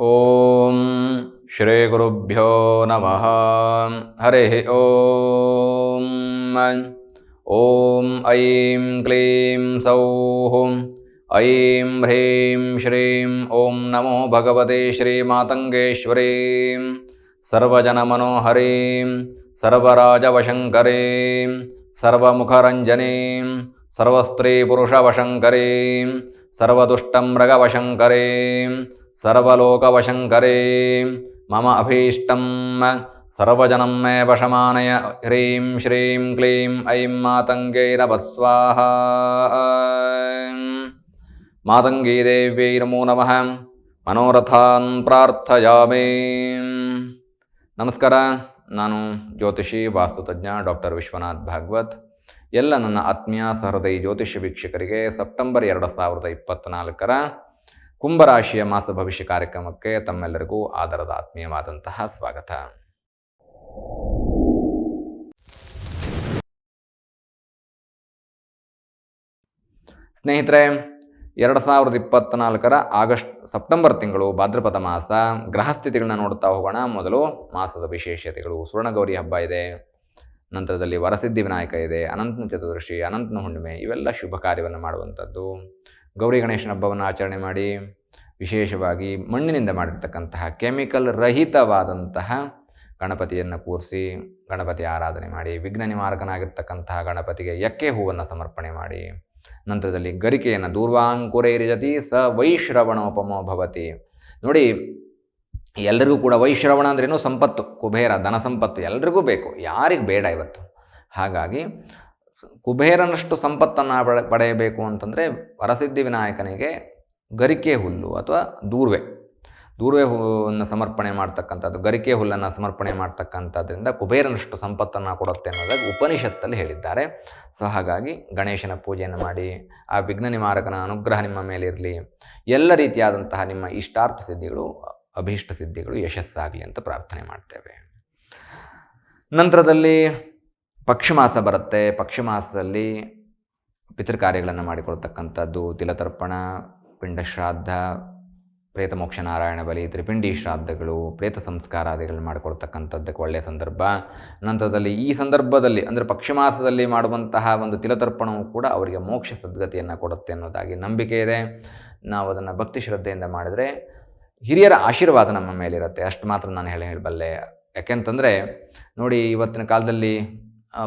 ॐ श्रीगुरुभ्यो नमः। हरिः ॐ ॐ ऐं क्लीं सौः। ऐं ह्रीं श्रीं ॐ नमो भगवते श्रीमातङ्गेश्वरीं। सर्वजनमनोहरीं, सर्वराजवशङ्करीं, सर्वमुखरञ्जनीं, सर्वस्त्रीपुरुषवशङ्करीं, सर्वदुष्टं ಸರ್ವಲೋಕವಶಂಕರೇ मम ಅಭೀಷ್ಟಂ ಸರ್ವಜನಂ मे वशमानय ह्रीं ಶ್ರೀಂ ಕ್ಲೀಂ ಐಂ ಮಾತಂಗೈರವತ್ಸ್ವಾಹ मातङ्गीदेव्यै ನಮೋ ನಮಃ ಮನೋರಥಾನ್ ಪ್ರಾರ್ಥಯಾಮೇ ನಮಸ್ಕಾರ ನಾನು ಜ್ಯೋತಿಷಿ, ವಾಸ್ತುತಜ್ಞ ಡಾಕ್ಟರ್ ವಿಶ್ವನಾಥ್ ಭಾಗವತ್. ಎಲ್ಲ ನನ್ನ ಆತ್ಮೀಯ ಸಹೃದಯಿ ಜ್ಯೋತಿಷ್ಯ ವೀಕ್ಷಕರಿಗೆ ಸೆಪ್ಟೆಂಬರ್ ಎರಡು ಸಾವಿರದ ಇಪ್ಪತ್ತ್ನಾಲ್ಕರ ಕುಂಭರಾಶಿಯ ಮಾಸ ಭವಿಷ್ಯ ಕಾರ್ಯಕ್ರಮಕ್ಕೆ ತಮ್ಮೆಲ್ಲರಿಗೂ ಆದರದ ಆತ್ಮೀಯವಾದಂತಹ ಸ್ವಾಗತ. ಸ್ನೇಹಿತರೆ, ಎರಡು ಸಾವಿರದ ಇಪ್ಪತ್ತ್ನಾಲ್ಕರ ಆಗಸ್ಟ್, ಸೆಪ್ಟೆಂಬರ್ ತಿಂಗಳು ಭಾದ್ರಪದ ಮಾಸ. ಗ್ರಹಸ್ಥಿತಿಗಳನ್ನ ನೋಡ್ತಾ ಹೋಗೋಣ. ಮೊದಲು ಮಾಸದ ವಿಶೇಷತೆಗಳು. ಸುವರ್ಣಗೌರಿ ಹಬ್ಬ ಇದೆ. ನಂತರದಲ್ಲಿ ವರಸಿದ್ಧಿ ವಿನಾಯಕ ಇದೆ. ಅನಂತನ ಚತುರ್ದಶಿ, ಅನಂತನ ಹುಣ್ಣಿಮೆ, ಇವೆಲ್ಲ ಶುಭ ಕಾರ್ಯವನ್ನು ಮಾಡುವಂಥದ್ದು. ಗೌರಿ ಗಣೇಶನ ಹಬ್ಬವನ್ನು ಆಚರಣೆ ಮಾಡಿ ವಿಶೇಷವಾಗಿ ಮಣ್ಣಿನಿಂದ ಮಾಡಿರ್ತಕ್ಕಂತಹ ಕೆಮಿಕಲ್ ರಹಿತವಾದಂತಹ ಗಣಪತಿಯನ್ನು ಕೂರಿಸಿ ಗಣಪತಿ ಆರಾಧನೆ ಮಾಡಿ ವಿಘ್ನ ನಿವಾರಕನಾಗಿರ್ತಕ್ಕಂತಹ ಗಣಪತಿಗೆ ಎಕ್ಕೆ ಹೂವನ್ನು ಸಮರ್ಪಣೆ ಮಾಡಿ ನಂತರದಲ್ಲಿ ಗರಿಕೆಯನ್ನು ದೂರ್ವಾಂಕುರೈರಿಜತಿ ಸ ವೈಶ್ರವಣೋಪಮೋ ಭವತಿ. ನೋಡಿ, ಎಲ್ಲರಿಗೂ ಕೂಡ ವೈಶ್ರವಣ ಅಂದ್ರೇನು ಸಂಪತ್ತು. ಕುಬೇರ ಧನ ಸಂಪತ್ತು ಎಲ್ರಿಗೂ ಬೇಕು. ಯಾರಿಗೆ ಬೇಡ ಇವತ್ತು. ಹಾಗಾಗಿ ಕುಬೇರನಷ್ಟು ಸಂಪತ್ತನ್ನು ಪಡೆ, ಪಡೆಯಬೇಕು ಅಂತಂದರೆ ವರಸಿದ್ಧಿ ವಿನಾಯಕನಿಗೆ ಗರಿಕೆ ಹುಲ್ಲು ಅಥವಾ ದೂರ್ವೆ. ದೂರ್ವೆ ಹೂವನ್ನು ಸಮರ್ಪಣೆ ಮಾಡ್ತಕ್ಕಂಥದ್ದು, ಗರಿಕೆ ಹುಲ್ಲನ್ನು ಸಮರ್ಪಣೆ ಮಾಡ್ತಕ್ಕಂಥದ್ರಿಂದ ಕುಬೇರನಷ್ಟು ಸಂಪತ್ತನ್ನು ಕೊಡುತ್ತೆ ಅನ್ನೋದಾಗಿ ಉಪನಿಷತ್ತಲ್ಲಿ ಹೇಳಿದ್ದಾರೆ. ಸೊ ಹಾಗಾಗಿ ಗಣೇಶನ ಪೂಜೆಯನ್ನು ಮಾಡಿ, ಆ ವಿಘ್ನ ನಿವಾರಕನ ಅನುಗ್ರಹ ನಿಮ್ಮ ಮೇಲಿರಲಿ, ಎಲ್ಲ ರೀತಿಯಾದಂತಹ ನಿಮ್ಮ ಇಷ್ಟಾರ್ಥ ಸಿದ್ಧಿಗಳು, ಅಭೀಷ್ಟ ಸಿದ್ಧಿಗಳು ಯಶಸ್ಸಾಗಲಿ ಅಂತ ಪ್ರಾರ್ಥನೆ ಮಾಡ್ತೇವೆ. ನಂತರದಲ್ಲಿ ಪಕ್ಷಮಾಸ ಬರುತ್ತೆ. ಪಕ್ಷಮಾಸದಲ್ಲಿ ಪಿತೃಕಾರ್ಯಗಳನ್ನು ಮಾಡಿಕೊಳ್ತಕ್ಕಂಥದ್ದು, ತಿಲತರ್ಪಣ, ಪಿಂಡ ಶ್ರಾದ್ದ, ಪ್ರೇತ ಮೋಕ್ಷ ನಾರಾಯಣ ಬಲಿ, ತ್ರಿಪಿಂಡಿ ಶ್ರಾದ್ದಗಳು, ಪ್ರೇತ ಸಂಸ್ಕಾರಾದಿಗಳು ಮಾಡಿಕೊಳ್ತಕ್ಕಂಥದ್ದಕ್ಕೆ ಒಳ್ಳೆಯ ಸಂದರ್ಭ. ನಂತರದಲ್ಲಿ ಈ ಸಂದರ್ಭದಲ್ಲಿ ಅಂದರೆ ಪಕ್ಷಮಾಸದಲ್ಲಿ ಮಾಡುವಂತಹ ಒಂದು ತಿಲತರ್ಪಣವು ಕೂಡ ಅವರಿಗೆ ಮೋಕ್ಷ ಸದ್ಗತಿಯನ್ನು ಕೊಡುತ್ತೆ ಅನ್ನೋದಾಗಿ ನಂಬಿಕೆ ಇದೆ. ನಾವು ಅದನ್ನು ಭಕ್ತಿ ಶ್ರದ್ಧೆಯಿಂದ ಮಾಡಿದರೆ ಹಿರಿಯರ ಆಶೀರ್ವಾದ ನಮ್ಮ ಮೇಲಿರುತ್ತೆ. ಅಷ್ಟು ಮಾತ್ರ ನಾನು ಹೇಳಿ ಹೇಳಬಲ್ಲೆ. ಯಾಕೆಂತಂದರೆ ನೋಡಿ ಇವತ್ತಿನ ಕಾಲದಲ್ಲಿ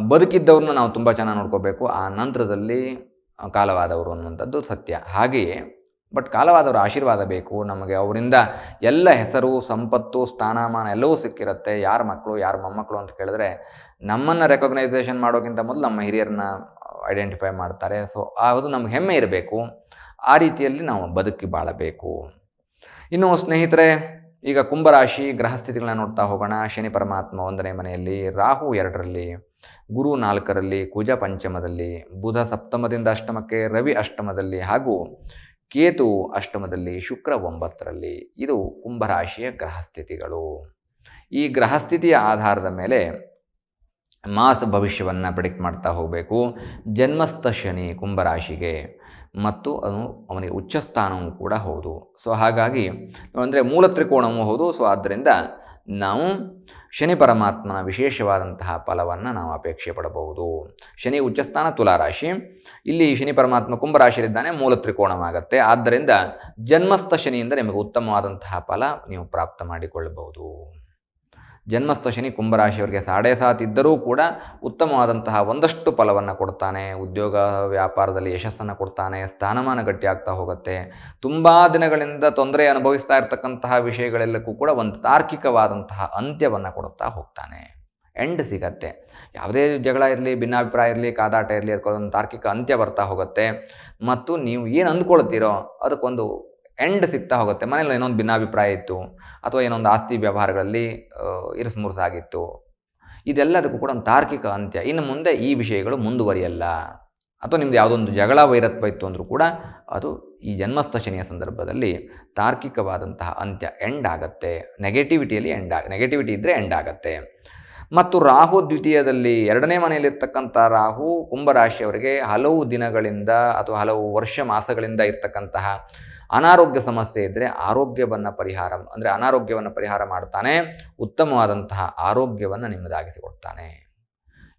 ಬದುಕಿದ್ದವ್ರನ್ನ ನಾವು ತುಂಬ ಚೆನ್ನಾಗಿ ನೋಡ್ಕೋಬೇಕು. ಆ ನಂತರದಲ್ಲಿ ಕಾಲವಾದವರು ಅನ್ನುವಂಥದ್ದು ಸತ್ಯ. ಹಾಗೆಯೇ, ಬಟ್ ಕಾಲವಾದವರ ಆಶೀರ್ವಾದ ಬೇಕು. ನಮಗೆ ಅವರಿಂದ ಎಲ್ಲ ಹೆಸರು, ಸಂಪತ್ತು, ಸ್ಥಾನಮಾನ ಎಲ್ಲವೂ ಸಿಕ್ಕಿರುತ್ತೆ. ಯಾರ ಮಕ್ಕಳು, ಯಾರ ಮೊಮ್ಮಕ್ಕಳು ಅಂತ ಕೇಳಿದ್ರೆ, ನಮ್ಮನ್ನು ರೆಕಗ್ನೈಸೇಷನ್ ಮಾಡೋಕ್ಕಿಂತ ಮೊದಲು ನಮ್ಮ ಹಿರಿಯರನ್ನ ಐಡೆಂಟಿಫೈ ಮಾಡ್ತಾರೆ. ಸೊ ಅದು ನಮ್ಗೆ ಹೆಮ್ಮೆ ಇರಬೇಕು. ಆ ರೀತಿಯಲ್ಲಿ ನಾವು ಬದುಕಿ ಬಾಳಬೇಕು. ಇನ್ನು ಸ್ನೇಹಿತರೆ, ಈಗ ಕುಂಭರಾಶಿ ಗ್ರಹಸ್ಥಿತಿಗಳನ್ನ ನೋಡ್ತಾ ಹೋಗೋಣ. ಶನಿ ಪರಮಾತ್ಮ ಒಂದನೇ ಮನೆಯಲ್ಲಿ, ರಾಹು ಎರಡರಲ್ಲಿ. ಗುರು ನಾಲ್ಕರಲ್ಲಿ ಕುಜ ಪಂಚಮದಲ್ಲಿ, ಬುಧ ಸಪ್ತಮದಿಂದ ಅಷ್ಟಮಕ್ಕೆ, ರವಿ ಅಷ್ಟಮದಲ್ಲಿ ಹಾಗೂ ಕೇತು ಅಷ್ಟಮದಲ್ಲಿ ಶುಕ್ರ ಒಂಬತ್ತರಲ್ಲಿ. ಇದು ಕುಂಭರಾಶಿಯ ಗ್ರಹಸ್ಥಿತಿಗಳು. ಈ ಗ್ರಹಸ್ಥಿತಿಯ ಆಧಾರದ ಮೇಲೆ ಮಾಸ ಭವಿಷ್ಯವನ್ನು ಪ್ರಿಡಿಕ್ಟ್ ಮಾಡ್ತಾ ಹೋಗಬೇಕು. ಜನ್ಮಸ್ಥ ಶನಿ ಕುಂಭರಾಶಿಗೆ ಮತ್ತು ಅದು ಅವನಿಗೆ ಉಚ್ಚ ಸ್ಥಾನವೂ ಕೂಡ ಹೌದು. ಸೊ ಹಾಗಾಗಿ ಅಂದರೆ ಮೂಲ ತ್ರಿಕೋಣವೂ ಹೌದು. ಸೊ ಆದ್ದರಿಂದ ನಾವು ಶನಿ ಪರಮಾತ್ಮನ ವಿಶೇಷವಾದಂತಹ ಫಲವನ್ನು ನಾವು ಅಪೇಕ್ಷೆ ಪಡಬಹುದು. ಶನಿ ಉಚ್ಚಸ್ಥಾನ ತುಲಾರಾಶಿ. ಇಲ್ಲಿ ಶನಿ ಪರಮಾತ್ಮ ಕುಂಭರಾಶಿಯಲ್ಲಿದ್ದಾನೆ ಮೂಲ ತ್ರಿಕೋಣವಾಗತ್ತೆ ಆದ್ದರಿಂದ ಜನ್ಮಸ್ಥ ಶನಿಯಿಂದ ನಿಮಗೆ ಉತ್ತಮವಾದಂತಹ ಫಲ ನೀವು ಪ್ರಾಪ್ತ ಮಾಡಿಕೊಳ್ಳಬಹುದು. ಜನ್ಮಸ್ಥ ಶನಿ ಕುಂಭರಾಶಿಯವರಿಗೆ ಸಾಡೆ ಸಾತ್ ಇದ್ದರೂ ಕೂಡ ಉತ್ತಮವಾದಂತಹ ಒಂದಷ್ಟು ಫಲವನ್ನು ಕೊಡ್ತಾನೆ. ಉದ್ಯೋಗ, ವ್ಯಾಪಾರದಲ್ಲಿ ಯಶಸ್ಸನ್ನು ಕೊಡ್ತಾನೆ. ಸ್ಥಾನಮಾನ ಗಟ್ಟಿಯಾಗ್ತಾ ಹೋಗುತ್ತೆ. ತುಂಬ ದಿನಗಳಿಂದ ತೊಂದರೆ ಅನುಭವಿಸ್ತಾ ಇರತಕ್ಕಂತಹ ವಿಷಯಗಳೆಲ್ಲಕ್ಕೂ ಕೂಡ ಒಂದು ತಾರ್ಕಿಕವಾದಂತಹ ಅಂತ್ಯವನ್ನು ಕೊಡುತ್ತಾ ಹೋಗ್ತಾನೆ. ಎಂಡ್ ಸಿಗತ್ತೆ. ಯಾವುದೇ ಜಗಳ ಇರಲಿ, ಭಿನ್ನಾಭಿಪ್ರಾಯ ಇರಲಿ, ಕಾದಾಟ ಇರಲಿ, ಅದಕ್ಕೊಂದು ತಾರ್ಕಿಕ ಅಂತ್ಯ ಬರ್ತಾ ಹೋಗುತ್ತೆ. ಮತ್ತು ನೀವು ಏನು ಅಂದ್ಕೊಳ್ತೀರೋ ಅದಕ್ಕೊಂದು ಎಂಡ್ ಸಿಗ್ತಾ ಹೋಗುತ್ತೆ. ಮನೇಲಿ ಏನೊಂದು ಭಿನ್ನಾಭಿಪ್ರಾಯ ಇತ್ತು. ಅಥವಾ ಏನೊಂದು ಆಸ್ತಿ ವ್ಯವಹಾರಗಳಲ್ಲಿ ಇರಿಸುಮುರುಸಾಗಿತ್ತು ಇದೆಲ್ಲದಕ್ಕೂ ಕೂಡ ಒಂದು ತಾರ್ಕಿಕ ಅಂತ್ಯ. ಇನ್ನು ಮುಂದೆ ಈ ವಿಷಯಗಳು ಮುಂದುವರಿಯಲ್ಲ. ಅಥವಾ ನಿಮ್ದು ಯಾವುದೊಂದು ಜಗಳ, ವೈರತ್ವ ಇತ್ತು ಅಂದರೂ ಕೂಡ ಅದು ಈ ಜನ್ಮಸ್ಥ ಶನಿಯ ಸಂದರ್ಭದಲ್ಲಿ ತಾರ್ಕಿಕವಾದಂತಹ ಅಂತ್ಯ ಎಂಡ್ ಆಗತ್ತೆ. ನೆಗೆಟಿವಿಟಿಯಲ್ಲಿ ಎಂಡ್ ಆಗ ನೆಗೆಟಿವಿಟಿ ಇದ್ದರೆ ಎಂಡ್ ಆಗತ್ತೆ. ಮತ್ತು ರಾಹು ದ್ವಿತೀಯದಲ್ಲಿ ಎರಡನೇ ಮನೆಯಲ್ಲಿರ್ತಕ್ಕಂಥ ರಾಹು ಕುಂಭರಾಶಿಯವರಿಗೆ ಹಲವು ದಿನಗಳಿಂದ ಅಥವಾ ಹಲವು ವರ್ಷ, ಮಾಸಗಳಿಂದ ಇರ್ತಕ್ಕಂತಹ ಅನಾರೋಗ್ಯ ಸಮಸ್ಯೆ ಇದ್ದರೆ ಆರೋಗ್ಯವನ್ನು ಪರಿಹಾರ, ಅಂದರೆ ಅನಾರೋಗ್ಯವನ್ನು ಪರಿಹಾರ ಮಾಡ್ತಾನೆ, ಉತ್ತಮವಾದಂತಹ ಆರೋಗ್ಯವನ್ನು ನಿಮ್ಮದಾಗಿಸಿಕೊಡ್ತಾನೆ.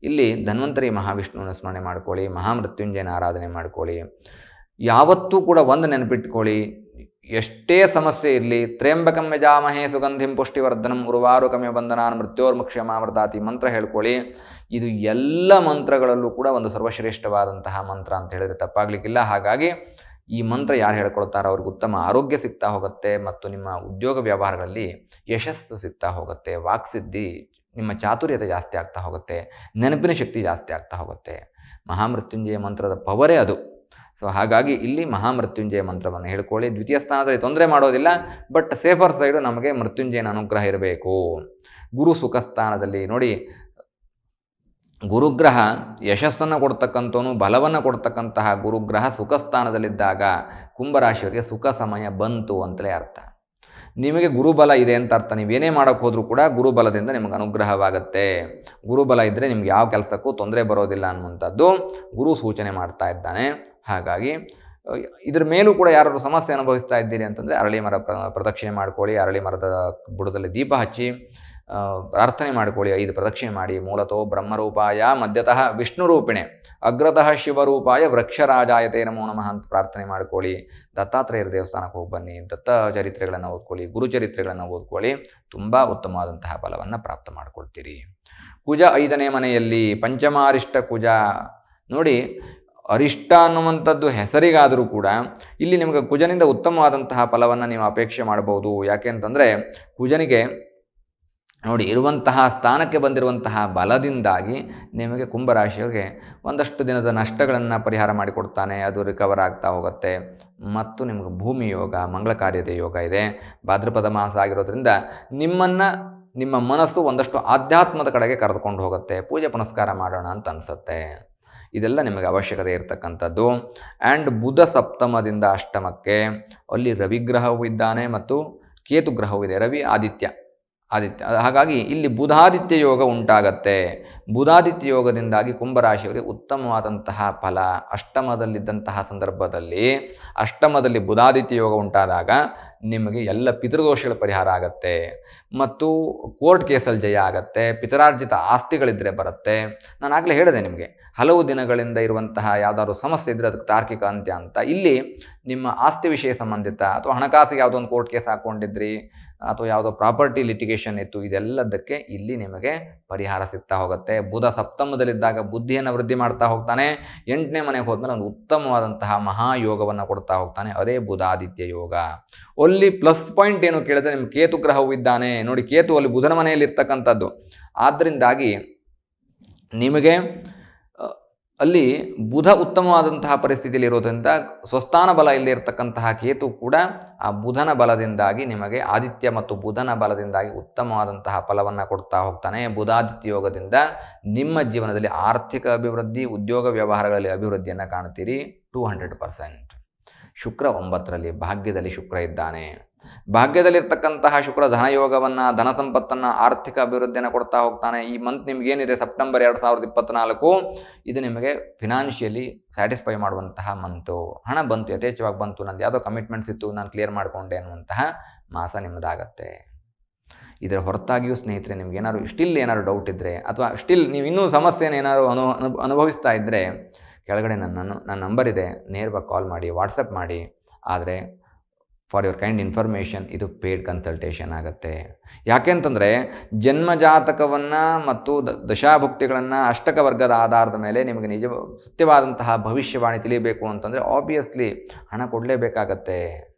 ಇಲ್ಲಿ ಧನ್ವಂತರಿ ಮಹಾವಿಷ್ಣುವನ್ನು ಸ್ಮರಣೆ ಮಾಡ್ಕೊಳ್ಳಿ, ಮಹಾಮೃತ್ಯುಂಜಯನ ಆರಾಧನೆ ಮಾಡ್ಕೊಳ್ಳಿ. ಯಾವತ್ತೂ ಕೂಡ ಒಂದು ನೆನಪಿಟ್ಕೊಳ್ಳಿ, ಎಷ್ಟೇ ಸಮಸ್ಯೆ ಇರಲಿ ತ್ರೇಂಬಕಂ ಯಜಾಮಹೇ ಸುಗಂಧಿಂ ಪುಷ್ಟಿವರ್ಧನಂ ಉರುವಾರು ಕಮ್ಯ ಬಂಧನಾನ್ ಮೃತ್ಯೋರ್ಮುಕ್ಷ್ಯಮಾಮೃತಾತಿ ಮಂತ್ರ ಹೇಳ್ಕೊಳ್ಳಿ. ಇದು ಎಲ್ಲ ಮಂತ್ರಗಳಲ್ಲೂ ಕೂಡ ಒಂದು ಸರ್ವಶ್ರೇಷ್ಠವಾದಂತಹ ಮಂತ್ರ ಅಂತ ಹೇಳಿದರೆ ತಪ್ಪಾಗಲಿಕ್ಕಿಲ್ಲ. ಹಾಗಾಗಿ ಈ ಮಂತ್ರ ಯಾರು ಹೇಳ್ಕೊಳ್ತಾರೋ ಅವ್ರಿಗೆ ಉತ್ತಮ ಆರೋಗ್ಯ ಸಿಗ್ತಾ ಹೋಗುತ್ತೆ ಮತ್ತು ನಿಮ್ಮ ಉದ್ಯೋಗ ವ್ಯವಹಾರಗಳಲ್ಲಿ ಯಶಸ್ಸು ಸಿಗ್ತಾ ಹೋಗುತ್ತೆ. ವಾಕ್ಸಿದ್ಧಿ ನಿಮ್ಮ ಚಾತುರ್ಯತೆ ಜಾಸ್ತಿ ಆಗ್ತಾ ಹೋಗುತ್ತೆ. ನೆನಪಿನ ಶಕ್ತಿ ಜಾಸ್ತಿ ಆಗ್ತಾ ಹೋಗುತ್ತೆ. ಮಹಾಮೃತ್ಯುಂಜಯ ಮಂತ್ರದ ಪವರೇ ಅದು. ಸೊ ಹಾಗಾಗಿ ಇಲ್ಲಿ ಮಹಾಮೃತ್ಯುಂಜಯ ಮಂತ್ರವನ್ನು ಹೇಳ್ಕೊಳ್ಳಿ. ದ್ವಿತೀಯ ಸ್ಥಾನದಲ್ಲಿ ತೊಂದರೆ ಮಾಡೋದಿಲ್ಲ ಬಟ್ ಸೇಫರ್ ಸೈಡು ನಮಗೆ ಮೃತ್ಯುಂಜಯನ ಅನುಗ್ರಹ ಇರಬೇಕು. ಗುರು ಸುಖ ಸ್ಥಾನದಲ್ಲಿ ನೋಡಿ ಗುರುಗ್ರಹ ಯಶಸ್ಸನ್ನು ಕೊಡ್ತಕ್ಕಂಥವನು, ಬಲವನ್ನು ಕೊಡ್ತಕ್ಕಂತಹ ಗುರುಗ್ರಹ ಸುಖ ಸ್ಥಾನದಲ್ಲಿದ್ದಾಗ ಕುಂಭರಾಶಿಯವರಿಗೆ ಸುಖ ಸಮಯ ಬಂತು ಅಂತಲೇ ಅರ್ಥ. ನಿಮಗೆ ಗುರುಬಲ ಇದೆ ಅಂತ ಅರ್ಥ. ನೀವೇನೇ ಮಾಡೋಕ್ಕೆ ಹೋದರೂ ಕೂಡ ಗುರುಬಲದಿಂದ ನಿಮಗೆ ಅನುಗ್ರಹವಾಗುತ್ತೆ. ಗುರುಬಲ ಇದ್ದರೆ ನಿಮ್ಗೆ ಯಾವ ಕೆಲಸಕ್ಕೂ ತೊಂದರೆ ಬರೋದಿಲ್ಲ ಅನ್ನುವಂಥದ್ದು ಗುರು ಸೂಚನೆ ಮಾಡ್ತಾ ಇದ್ದಾನೆ. ಹಾಗಾಗಿ, ಇದ್ರ ಮೇಲೂ ಕೂಡ ಯಾರು ಸಮಸ್ಯೆ ಅನುಭವಿಸ್ತಾ ಇದ್ದೀರಿ ಅಂತಂದರೆ ಅರಳಿ ಮರ ಪ್ರ- ಪ್ರದಕ್ಷಿಣೆ ಮಾಡ್ಕೊಳ್ಳಿ. ಅರಳಿ ಮರದ ಬುಡದಲ್ಲಿ ದೀಪ ಹಚ್ಚಿ ಪ್ರಾರ್ಥನೆ ಮಾಡಿಕೊಳ್ಳಿ, ಐದು ಪ್ರದಕ್ಷಿಣೆ ಮಾಡಿ, ಮೂಲತೋ ಬ್ರಹ್ಮರೂಪಾಯ ಮಧ್ಯತಃ ವಿಷ್ಣು ರೂಪಿಣೆ ಅಗ್ರತಃ ಶಿವರೂಪಾಯ ವೃಕ್ಷರಾಜಾಯತೆ ನಮೋ ನಮಃ ಅಂತ ಪ್ರಾರ್ಥನೆ ಮಾಡ್ಕೊಳ್ಳಿ. ದತ್ತಾತ್ರೇಯರ ದೇವಸ್ಥಾನಕ್ಕೆ ಹೋಗಿ ಬನ್ನಿ ದತ್ತ ಚರಿತ್ರೆಗಳನ್ನು ಓದ್ಕೊಳ್ಳಿ ಗುರು ಚರಿತ್ರೆಗಳನ್ನು ಓದ್ಕೊಳ್ಳಿ, ತುಂಬ ಉತ್ತಮವಾದಂತಹ ಫಲವನ್ನು ಪ್ರಾಪ್ತ ಮಾಡಿಕೊಳ್ತೀರಿ. ಕುಜ ಐದನೇ ಮನೆಯಲ್ಲಿ ಪಂಚಮಾರಿಷ್ಟ ಕುಜ. ನೋಡಿ, ಅರಿಷ್ಟ ಅನ್ನುವಂಥದ್ದು ಹೆಸರಿಗಾದರೂ ಕೂಡ ಇಲ್ಲಿ ನಿಮಗೆ ಕುಜನಿಂದ ಉತ್ತಮವಾದಂತಹ ಫಲವನ್ನು ನೀವು ಅಪೇಕ್ಷೆ ಮಾಡಬಹುದು. ಯಾಕೆ ಅಂತಂದರೆ ಕುಜನಿಗೆ ನೋಡಿ, ಇರುವಂತಹ ಸ್ಥಾನಕ್ಕೆ ಬಂದಿರುವಂತಹ ಬಲದಿಂದಾಗಿ ನಿಮಗೆ ಕುಂಭರಾಶಿಯವರಿಗೆ ಒಂದಷ್ಟು ದಿನದ ನಷ್ಟಗಳನ್ನು ಪರಿಹಾರ ಮಾಡಿಕೊಡ್ತಾನೆ, ಅದು ರಿಕವರ್ ಆಗ್ತಾ ಹೋಗುತ್ತೆ. ಮತ್ತು ನಿಮಗೆ ಭೂಮಿ ಯೋಗ, ಮಂಗಳ ಕಾರ್ಯದ ಯೋಗ ಇದೆ. ಭಾದ್ರಪದ ಮಾಸ ಆಗಿರೋದ್ರಿಂದ ನಿಮ್ಮನ್ನು, ನಿಮ್ಮ ಮನಸ್ಸು ಒಂದಷ್ಟು ಆಧ್ಯಾತ್ಮದ ಕಡೆಗೆ ಕರೆದುಕೊಂಡು ಹೋಗುತ್ತೆ. ಪೂಜೆ ಪುನಸ್ಕಾರ ಮಾಡೋಣ ಅಂತ ಅನಿಸುತ್ತೆ. ಇದೆಲ್ಲ ನಿಮಗೆ ಅವಶ್ಯಕತೆ ಇರತಕ್ಕಂಥದ್ದು. ಆ್ಯಂಡ್ ಬುಧ ಸಪ್ತಮದಿಂದ ಅಷ್ಟಮಕ್ಕೆ ಅಲ್ಲಿ ರವಿಗ್ರಹವೂ ಇದ್ದಾನೆ ಮತ್ತು ಕೇತು ಗ್ರಹವೂ ಇದೆ. ರವಿ ಆದಿತ್ಯ. ಆದಿತ್ಯ, ಹಾಗಾಗಿ ಇಲ್ಲಿ ಬುಧಾದಿತ್ಯ ಯೋಗ ಉಂಟಾಗತ್ತೆ. ಬುಧಾದಿತ್ಯ ಯೋಗದಿಂದಾಗಿ ಕುಂಭರಾಶಿಯವರಿಗೆ ಉತ್ತಮವಾದಂತಹ ಫಲ. ಅಷ್ಟಮದಲ್ಲಿದ್ದಂತಹ ಸಂದರ್ಭದಲ್ಲಿ, ಅಷ್ಟಮದಲ್ಲಿ ಬುಧಾದಿತ್ಯ ಯೋಗ ಉಂಟಾದಾಗ ನಿಮಗೆ ಎಲ್ಲ ಪಿತೃದೋಷಗಳ ಪರಿಹಾರ ಆಗತ್ತೆ. ಮತ್ತು ಕೋರ್ಟ್ ಕೇಸಲ್ಲಿ ಜಯ ಆಗತ್ತೆ. ಪಿತರಾರ್ಜಿತ ಆಸ್ತಿಗಳಿದ್ದರೆ ಬರುತ್ತೆ. ನಾನು ಆಗಲೇ ಹೇಳಿದೆ ನಿಮಗೆ, ಹಲವು ದಿನಗಳಿಂದ ಇರುವಂತಹ ಯಾವುದಾದ್ರು ಸಮಸ್ಯೆ ಇದ್ದರೆ ಅದಕ್ಕೆ ತಾರ್ಕಿಕ ಅಂತ್ಯ ಅಂತ. ಇಲ್ಲಿ ನಿಮ್ಮ ಆಸ್ತಿ ವಿಷಯ ಸಂಬಂಧಿತ ಅಥವಾ ಹಣಕಾಸಿಗೆ ಯಾವುದೋ ಒಂದು ಕೋರ್ಟ್ ಕೇಸ್ ಹಾಕ್ಕೊಂಡಿದ್ರಿ ಅಥವಾ ಯಾವುದೋ ಪ್ರಾಪರ್ಟಿ ಲಿಟಿಗೇಷನ್ ಇತ್ತು ಇದೆಲ್ಲದಕ್ಕೆ ಇಲ್ಲಿ ನಿಮಗೆ ಪರಿಹಾರ ಸಿಗ್ತಾ ಹೋಗುತ್ತೆ. ಬುಧ ಸಪ್ತಮದಲ್ಲಿದ್ದಾಗ ಬುದ್ಧಿಯನ್ನು ವೃದ್ಧಿ ಮಾಡ್ತಾ ಹೋಗ್ತಾನೆ. ಎಂಟನೇ ಮನೆಗೆ ಹೋದ್ಮೇಲೆ ಒಂದು ಉತ್ತಮವಾದಂತಹ ಮಹಾಯೋಗವನ್ನು ಕೊಡ್ತಾ ಹೋಗ್ತಾನೆ. ಅದೇ ಬುಧಾದಿತ್ಯ ಯೋಗ. ಅಲ್ಲಿ ಪ್ಲಸ್ ಪಾಯಿಂಟ್ ಏನು ಕೇಳಿದ್ರೆ ನಿಮ್ಮ ಕೇತು ಗ್ರಹವು ಇದ್ದಾನೆ. ನೋಡಿ, ಕೇತು ಅಲ್ಲಿ ಬುಧನ ಮನೆಯಲ್ಲಿ ಇರ್ತಕ್ಕಂಥದ್ದು ಆದ್ದರಿಂದಾಗಿ ನಿಮಗೆ ಅಲ್ಲಿ ಬುಧ ಉತ್ತಮವಾದಂತಹ ಪರಿಸ್ಥಿತಿಯಲ್ಲಿ ಇರೋದ್ರಿಂದ ಸ್ವಸ್ಥಾನ ಬಲ ಇಲ್ಲಿ ಇರತಕ್ಕಂತಹ ಕೇತು ಕೂಡ ಆ ಬುಧನ ಬಲದಿಂದಾಗಿ ನಿಮಗೆ ಆದಿತ್ಯ ಮತ್ತು ಬುಧನ ಬಲದಿಂದಾಗಿ ಉತ್ತಮವಾದಂತಹ ಫಲವನ್ನು ಕೊಡ್ತಾ ಹೋಗ್ತಾನೆ. ಬುಧಾದಿತ್ಯ ಯೋಗದಿಂದ ನಿಮ್ಮ ಜೀವನದಲ್ಲಿ ಆರ್ಥಿಕ ಅಭಿವೃದ್ಧಿ, ಉದ್ಯೋಗ ವ್ಯವಹಾರಗಳಲ್ಲಿ ಅಭಿವೃದ್ಧಿಯನ್ನು ಕಾಣ್ತೀರಿ ಟೂ ಹಂಡ್ರೆಡ್ ಪರ್ಸೆಂಟ್. ಶುಕ್ರ ಒಂಬತ್ತರಲ್ಲಿ ಭಾಗ್ಯದಲ್ಲಿ ಶುಕ್ರ ಇದ್ದಾನೆ. ಭಾಗ್ಯದಲ್ಲಿರ್ತಕ್ಕಂತಹ ಶುಕ್ರ ಧನಯೋಗವನ್ನು, ಧನ ಸಂಪತ್ತನ್ನು, ಆರ್ಥಿಕ ಅಭಿವೃದ್ಧಿಯನ್ನು ಕೊಡ್ತಾ ಹೋಗ್ತಾನೆ. ಈ ಮಂತ್ ನಿಮಗೇನಿದೆ ಸೆಪ್ಟೆಂಬರ್ ಎರಡು ಸಾವಿರದ ಇಪ್ಪತ್ತ್ನಾಲ್ಕು ಇದು ನಿಮಗೆ ಫಿನಾನ್ಷಿಯಲಿ ಸ್ಯಾಟಿಸ್ಫೈ ಮಾಡುವಂತಹ ಮಂತು ಹಣ ಬಂತು, ಯಥೇಚ್ಛವಾಗಿ ಬಂತು. ನಂದು ಯಾವುದೋ ಕಮಿಟ್ಮೆಂಟ್ಸ್ ಇತ್ತು, ನಾನು ಕ್ಲಿಯರ್ ಮಾಡಿಕೊಂಡೆ ಅನ್ನುವಂತಹ ಮಾಸ ನಿಮ್ಮದಾಗತ್ತೆ ಇದರ ಹೊರತಾಗಿಯೂ ಸ್ನೇಹಿತರೆ, ನಿಮ್ಗೆ ಏನಾದ್ರು ಸ್ಟಿಲ್ ಏನಾದ್ರು ಡೌಟ್ ಇದ್ದರೆ ಅಥವಾ ಸ್ಟಿಲ್ ನೀವು ಇನ್ನೂ ಸಮಸ್ಯೆನ ಏನಾದ್ರು ಅನು ಅನು- ಅನುಭವಿಸ್ತಾ ಇದ್ದರೆ ಕೆಳಗಡೆ ನನ್ನ ನನ್ನ ನಂಬರ್ ಇದೆ. ನೇರವಾಗಿ ಕಾಲ್ ಮಾಡಿ ವಾಟ್ಸಪ್ ಮಾಡಿ. ಆದರೆ ಫಾರ್ ಯುವರ್ ಕೈಂಡ್ ಇನ್ಫಾರ್ಮೇಷನ್ ಇದು ಪೇಯ್ಡ್ ಕನ್ಸಲ್ಟೇಷನ್ ಆಗುತ್ತೆ. ಯಾಕೆಂತಂದರೆ ಜನ್ಮಜಾತಕವನ್ನು ಮತ್ತು ದ ದಶಾಭುಕ್ತಿಗಳನ್ನು ಅಷ್ಟಕ ವರ್ಗದ ಆಧಾರದ ಮೇಲೆ ನಿಮಗೆ ನಿಜ ಸತ್ಯವಾದಂತಹ ಭವಿಷ್ಯವಾಣಿ ತಿಳಿಯಬೇಕು ಅಂತಂದರೆ ಆಬ್ವಿಯಸ್ಲಿ ಹಣ ಕೊಡಲೇಬೇಕಾಗತ್ತೆ.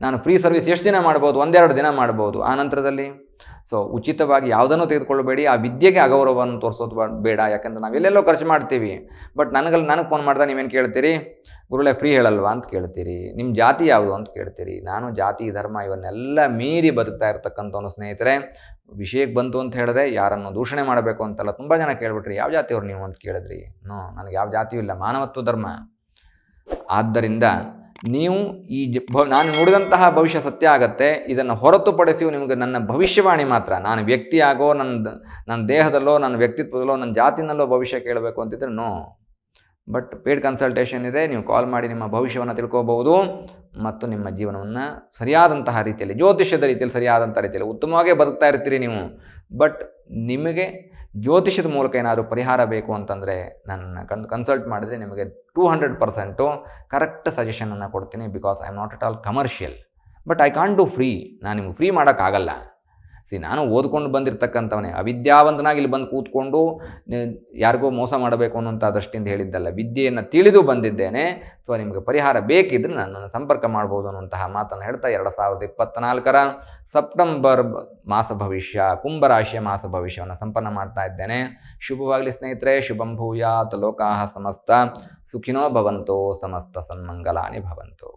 ನಾನು ಫ್ರೀ ಸರ್ವಿಸ್ ಎಷ್ಟು ದಿನ ಮಾಡ್ಬೋದು? ಒಂದೆರಡು ದಿನ ಮಾಡ್ಬೋದು. ಆ ನಂತರದಲ್ಲಿ? ಸೊ ಉಚಿತವಾಗಿ ಯಾವುದನ್ನು ತೆಗೆದುಕೊಳ್ಳಬೇಡಿ. ಆ ವಿದ್ಯೆಗೆ ಅಗೌರವವನ್ನು ತೋರಿಸೋದು ಬೇಡ. ಯಾಕಂದ್ರೆ ನಾವು ಎಲ್ಲೆಲ್ಲೋ ಖರ್ಚು ಮಾಡ್ತೀವಿ. ಬಟ್ ನನಗಲ್ಲಿ ನನಗೆ ಫೋನ್ ಮಾಡಿದಾಗ ನೀವೇನು ಕೇಳ್ತೀರಿ? ಗುರುಳೆ ಫ್ರೀ ಹೇಳಲ್ವಾ ಅಂತ ಕೇಳ್ತೀರಿ. ನಿಮ್ಮ ಜಾತಿ ಯಾವುದು ಅಂತ ಕೇಳ್ತೀರಿ. ನಾನು ಜಾತಿ, ಧರ್ಮ ಇವನ್ನೆಲ್ಲ ಮೀರಿ ಬದುಕ್ತಾ ಇರ್ತಕ್ಕಂಥವನು ಸ್ನೇಹಿತರೆ ವಿಷಯಕ್ಕೆ ಬಂತು ಅಂತ ಹೇಳಿದೆ ಯಾರನ್ನು ದೂಷಣೆ ಮಾಡಬೇಕು ಅಂತಲ್ಲ ತುಂಬ ಜನ ಕೇಳ್ಬಿಟ್ರಿ. ಯಾವ ಜಾತಿಯವ್ರು ನೀವು ಅಂತ ಕೇಳಿದ್ರಿ? ನೋ, ನನಗೆ ಯಾವ ಜಾತಿಯೂ ಇಲ್ಲ. ಮಾನವತ್ವ, ಧರ್ಮ. ಆದ್ದರಿಂದ ನೀವು ಈ ನಾನು ನುಡಿದಂತಹ ಭವಿಷ್ಯ ಸತ್ಯ ಆಗತ್ತೆ, ಇದನ್ನು ಹೊರತುಪಡಿಸಿ ನಿಮಗೆ ನನ್ನ ಭವಿಷ್ಯವಾಣಿ ಮಾತ್ರ. ನಾನು ವ್ಯಕ್ತಿಯಾಗೋ ನನ್ನ ನನ್ನ ದೇಹದಲ್ಲೋ ನನ್ನ ವ್ಯಕ್ತಿತ್ವದಲ್ಲೋ ನನ್ನ ಜಾತಿನಲ್ಲೋ ಭವಿಷ್ಯ ಕೇಳಬೇಕು ಅಂತಿದ್ರೆ ನೋ ಬಟ್ ಪೇಡ್ ಕನ್ಸಲ್ಟೇಷನ್ ಇದೆ, ನೀವು ಕಾಲ್ ಮಾಡಿ ನಿಮ್ಮ ಭವಿಷ್ಯವನ್ನು ತಿಳ್ಕೋಬಹುದು ಮತ್ತು ನಿಮ್ಮ ಜೀವನವನ್ನು ಸರಿಯಾದಂತಹ ರೀತಿಯಲ್ಲಿ, ಜ್ಯೋತಿಷ್ಯದ ರೀತಿಯಲ್ಲಿ ಸರಿಯಾದಂಥ ರೀತಿಯಲ್ಲಿ, ಉತ್ತಮವಾಗಿ ಬದುಕ್ತಾ ಇರ್ತೀರಿ ನೀವು. ಬಟ್ ನಿಮಗೆ ಜ್ಯೋತಿಷ್ಯದ ಮೂಲಕ ಏನಾದರೂ ಪರಿಹಾರ ಬೇಕು ಅಂತಂದರೆ ನನ್ನ ಕನ್ ಕನ್ಸಲ್ಟ್ ಮಾಡಿದರೆ ನಿಮಗೆ ಟೂ ಹಂಡ್ರೆಡ್ ಪರ್ಸೆಂಟು ಕರೆಕ್ಟ್ ಸಜೆಷನನ್ನು ಕೊಡ್ತೀನಿ because I am not at all commercial but I can't do free ನಾನು ನಿಮ್ಗೆ ಫ್ರೀ ಮಾಡೋಕ್ಕಾಗಲ್ಲ. ಸಿ ನಾನು ಓದ್ಕೊಂಡು ಬಂದಿರತಕ್ಕಂಥವನೇ, ಅವಿದ್ಯಾವಂತನಾಗಿ ಇಲ್ಲಿ ಬಂದು ಕೂತ್ಕೊಂಡು ಯಾರಿಗೋ ಮೋಸ ಮಾಡಬೇಕು ಅನ್ನೋಂಥ ದೃಷ್ಟಿಯಿಂದ ಹೇಳಿದ್ದಲ್ಲ, ವಿದ್ಯೆಯನ್ನು ತಿಳಿದು ಬಂದಿದ್ದೇನೆ ಸೊ ನಿಮಗೆ ಪರಿಹಾರ ಬೇಕಿದ್ರೆ ನನ್ನನ್ನು ಸಂಪರ್ಕ ಮಾಡ್ಬೋದು ಅನ್ನುವಂತಹ ಮಾತನ್ನು ಹೇಳ್ತಾ ಎರಡು ಸಾವಿರದ ಇಪ್ಪತ್ತ್ನಾಲ್ಕರ ಸೆಪ್ಟೆಂಬರ್ ಮಾಸ ಭವಿಷ್ಯ, ಕುಂಭರಾಶಿಯ ಮಾಸ ಭವಿಷ್ಯವನ್ನು ಸಂಪನ್ನ ಮಾಡ್ತಾ ಇದ್ದೇನೆ. ಶುಭವಾಗಲಿ ಸ್ನೇಹಿತರೆ, ಶುಭಂ ಭೂಯಾತ್, ಲೋಕಾಹ ಸಮಸ್ತ, ಸುಖಿನೋ ಭವಂತೋ, ಸಮಸ್ತ ಸನ್ಮಂಗಲಾನಿ ಭವಂತು.